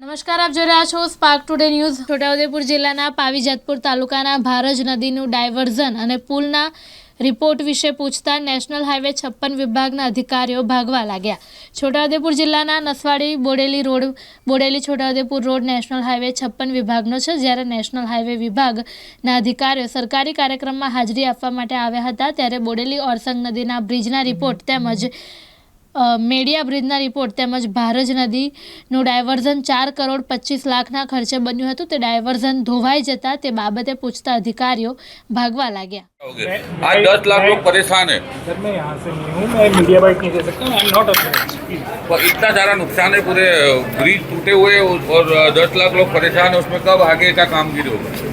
નમસ્કાર, આપ જોઈ રહ્યા છો સ્પાર્ક ટુડે ન્યૂઝ છોટાઉદેપુર જિલ્લાના પાવીજતપુર તાલુકાના ભારજ નદીનું ડાયવર્ઝન અને પુલના રિપોર્ટ વિશે પૂછતા નેશનલ હાઈવે છપ્પન વિભાગના અધિકારીઓ ભાગવા લાગ્યા. છોટાઉદેપુર જિલ્લાના Naswadi Bodeli road, Bodeli Chhota Udepur road national highway છપ્પન વિભાગનો છે, જ્યારે નેશનલ હાઈવે વિભાગના અધિકારીઓ સરકારી કાર્યક્રમમાં હાજરી આપવા માટે આવ્યા હતા, ત્યારે બોડેલી ઓરસંગ નદીના બ્રિજના રિપોર્ટ તેમજ મેડિયા બ્રિજના રિપોર્ટ તેમજ ભારજ નદીનું ડાયવર્ઝન ચાર કરોડ પચીસ લાખના ખર્ચે બન્યું હતું તે ડાયવર્ઝન ધોવાઈ જતા તે બાબતે પૂછતા અધિકારીઓ ભાગવા લાગ્યા हो गए आज दस लाख लोग परेशान है सर मैं यहाँ से नहीं हूँ मैं मीडिया बाइट नहीं दे सकता आई एम नॉट अ और इतना सारा नुकसान है पूरे ब्रिज टूटे हुए हैं और दस लाख लोग परेशान है उसमें कब आगे का कामगिरी होगा